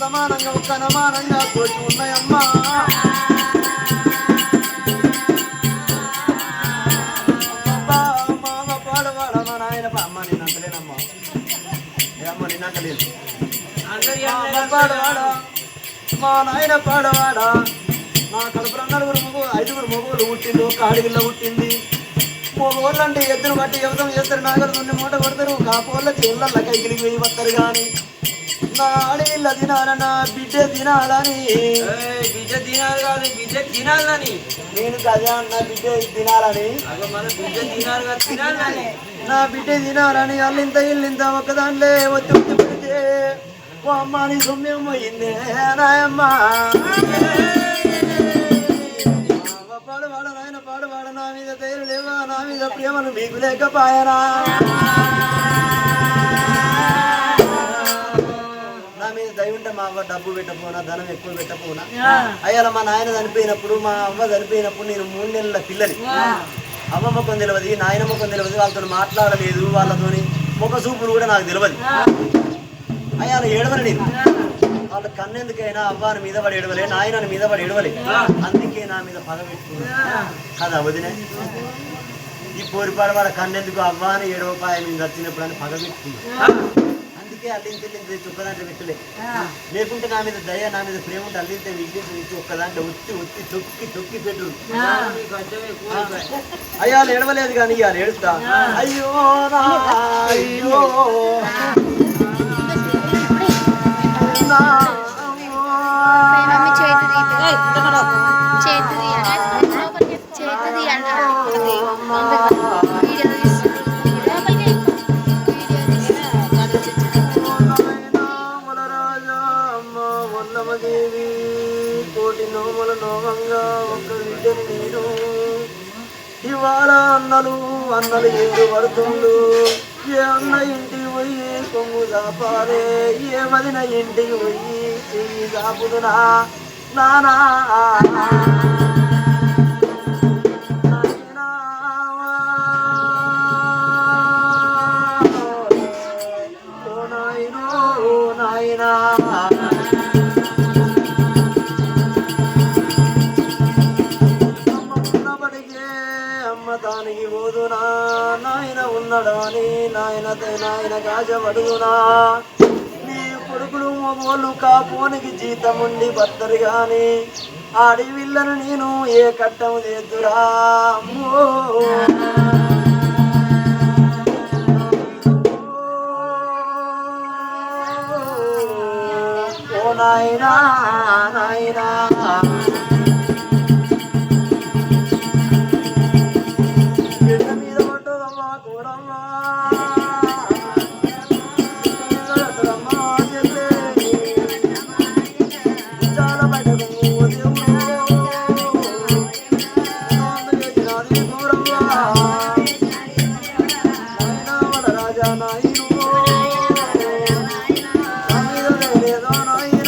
సమానంగా ఒక్క నమానంగా తోచి ఉన్నాయమ్మా అబ్బా, నాయన అమ్మ. నేను అంతలేనమ్మా మా పాడవాడ మా నాయన పాడవాడ నా కడుపులో నలుగురు మగ ఐదుగురు మగవులు పుట్టింది ఒక ఆడవిల్ల పుట్టింది. మగవాళ్ళు అంటే ఎద్దును బట్టి వ్యవసాయం చేస్తారు నాగలు దున్ని మూట కొడతారు కాపోళ్ళ చేళ్ళ కైకిలికి వెయ్యి వస్తారు కానీ నా ఆడవిల్ల తినాలన్నా బిడ్డ తినాలని. బిడ్డ తినాలి కాదు బిడ్డ తినాలని. నేను కదే అన్న బిడ్డ తినాలని. మన బిడ్డ తినాలి కాదు తినాలని నా బిడ్డ తినాలని అల్లింత ఇల్లింత ఒక దాంట్లో వచ్చి పెడితే ఓ అమ్మ నీ సొమ్యం పోయిందే నాయమ్మ. పాడువాడ నాయన పాడువాడ నా మీద పేరు లేవా? నా మీద ప్రేమను మీకు దయ ఉంటే మా అవ్వ డబ్బు పెట్టపోనా ధనం ఎక్కువ పెట్టపోనా అయ్యాల మా నాయన చనిపోయినప్పుడు మా అవ్వ చనిపోయినప్పుడు నేను మూడు నెలల పిల్లని. అమ్మమ్మ కొంత తెలియదు నాయనమ్మ కొంత తెలియదు వాళ్ళతో మాట్లాడలేదు వాళ్ళతోని ముఖ చూపులు కూడా నాకు తెలియదు అయ్యాల ఏడవని నేను. వాళ్ళ కన్నెందుకైనా అవ్వాని మీద పడి ఏడవలే నాయన మీద పడి ఏడవలే. అందుకే నా మీద పగ పెట్టుకున్నా కదా వదినే ఈ పోరిపాడు వాళ్ళ కన్నెందుకు అవ్వాని ఏడవపాయ మీద వచ్చినప్పుడు అని పగ పెట్టుకున్నా అందుకే అల్లింత తెచ్చి ఒక్కదాంట్లో పెట్టలే లేకుంటే నా మీద దయ నా మీద ప్రేమ ఉంటే అల్లింత విజయం ఇచ్చి ఒక్కదాంట్లో ఒత్తి ఒత్తి తొక్కి తొక్కి పెట్టు అయ్యా ఏడవలేదు కానీ ఇవాళ ఏడుస్తా. అయ్యో నా అయ్యో. ఇవాళ అన్నలు అన్నలు ఏడు పడుతుండు. ఏ అన్న ఇంటికి పోయి కొంగు చాపాలే ఏ వదిన ఇంటికి పోయి చెయ్యి చాపుదునా? నానా. ఓ నాయన నాయన నీ కొడుకులు మొగోళ్ళు కాపోనికి జీతం ఉండి గాని ఆడివిల్లను నేను ఏ కట్టము లేదురా. అమ్మో. ఓ నాయనా నాయనా.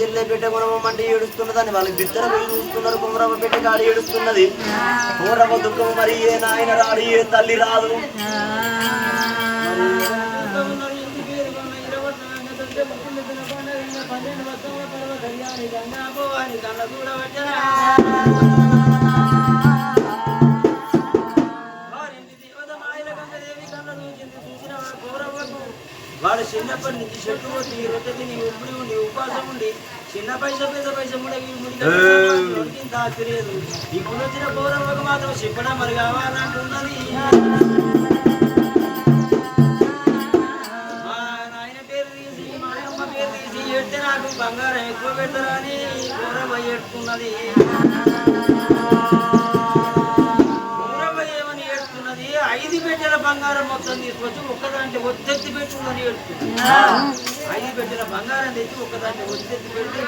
చెల్లె పెట్టె కొనమంటే ఏడుస్తున్నదని వాళ్ళకి బిద్దర పోయి చూస్తున్నారు కుమరమ్మ బిడ్డ కాడి ఏడుస్తున్నది. కూరమ్మ దుఃఖము మరి ఏ నాయన రాడు ఏ తల్లి రాదు. పన్నెండు వాళ్ళ చిన్నప్పటి నుంచి చెట్టు కొట్టి నీ రొట్టెది నీ ఉప్పుడు నీ ఉపాసం ఉండి చిన్న పైస పెద్ద పైస కూడా ముడికి దాచలేదు ఈ పౌరం ఒక మాత్రం చెప్పడం మరి కావాలంటున్నది నాకు బంగారం ఎక్కువ పెడతారని గౌరవ ఎట్టుకున్నది మొత్తం తీసుకొచ్చి ఒక్కదాంట్లో ఒత్తెత్తి ఏడుస్తుంది ఐదు పెట్టెల బంగారం తెచ్చి ఒక్కదాంట్లో ఒత్తెత్తి పెట్టి.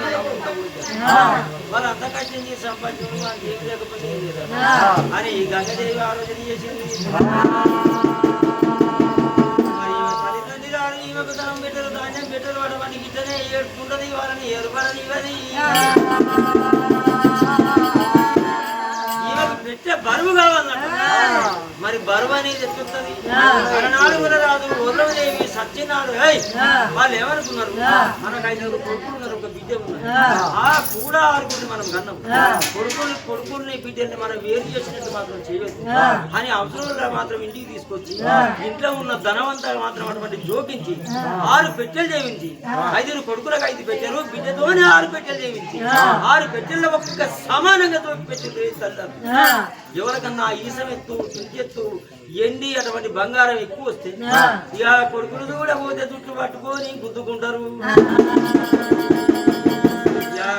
వాళ్ళు అంత కష్టం చేసి సంపాదించు వాళ్ళకి ఏం లేకపోతే ఏం లేదు. అని ఈ గంగదేవి ఆలోచన చేసింది. ఈమెకు ధనం పెట్టరు ధాన్యం పెట్టరు వాడు వాడికి ఇట్లనే ఏడుకుంటది వాళ్ళని ఏర్పడని ఇవ్వది అనేది ఎత్తుతుంది అలనాడు కూడా రాదు ఉర్రమదేవి సత్యనాడు వాళ్ళు ఏమనుకున్నారు మనకు ఐదుగురు కొడుకులు బిడ్డ ఆ. కూడా ఆరుగురిని మనం కన్నాం కొడుకుని కొడుకుల్ని బిడ్డల్ని మనం వేరు చేసినట్టు మాత్రం చేయొద్దు. అని అవసరంలో మాత్రం ఇంటికి తీసుకొచ్చి ఇంట్లో ఉన్న ధనవంతా మాత్రం అటువంటి జోకించి ఆరు పెట్టెలు చేయించి ఐదుగురు కొడుకులకు ఐదు పెట్టెలు బిడ్డతోనే ఆరు పెట్టెలు చేయించి ఆరు పెట్టెల్లో ఒక్క సమానంగా తోటి పెట్టెలు ఎవరికన్నా ఈసం ఎత్తు ఎండి అటువంటి బంగారం ఎక్కువ వస్తే ఇక కొడుకులు కూడా పోతే జుట్టు పట్టుకొని గుద్దుకుంటారు.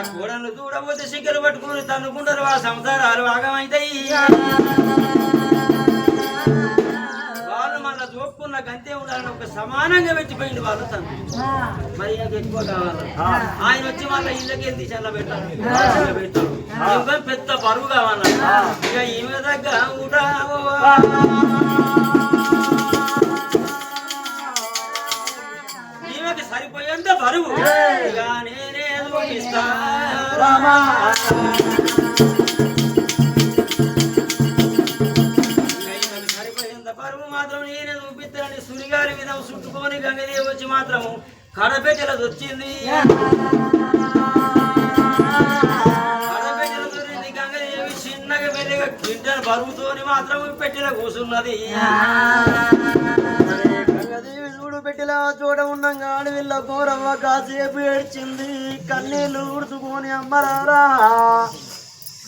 కోడలు చూడబోతే సిగ్గలు పట్టుకొని తన్నుకుంటారు ఆ సంసారాలు ఆగమైతాయి. వాళ్ళు మళ్ళా చూపుకున్న గంతే ఉండాలని ఒక సమానంగా పెట్టిపోయింది వాళ్ళు తను. మరి ఎక్కువ కావాలి. ఆయన వచ్చి వాళ్ళ ఇళ్ళకి వెళ్ళి చల్ల పెట్టాలి ఇంకా పెద్ద బరువు కావాలి? ఇక ఈమె దగ్గర ఈమెకి సరిపోయేంత నేనే చూపిస్తా రామా మాత్రం నేనే చూపిస్తానని సురిగారి మీద చుట్టుకొని గంగదేవి వచ్చి మాత్రము కడపెట్టెలది వచ్చింది చిన్నగా మెల్లిగా గిడ్డను బరువుతోని మాత్రం పెట్టెల కూసున్నది. గంగదేవి పెట్టిలా చూడ ఉండంగా అడవిల్ల గోరవ్వ కాసేపు ఏడ్చింది. కన్నీళ్ళు ఊడ్చుకొని అమ్మరారా.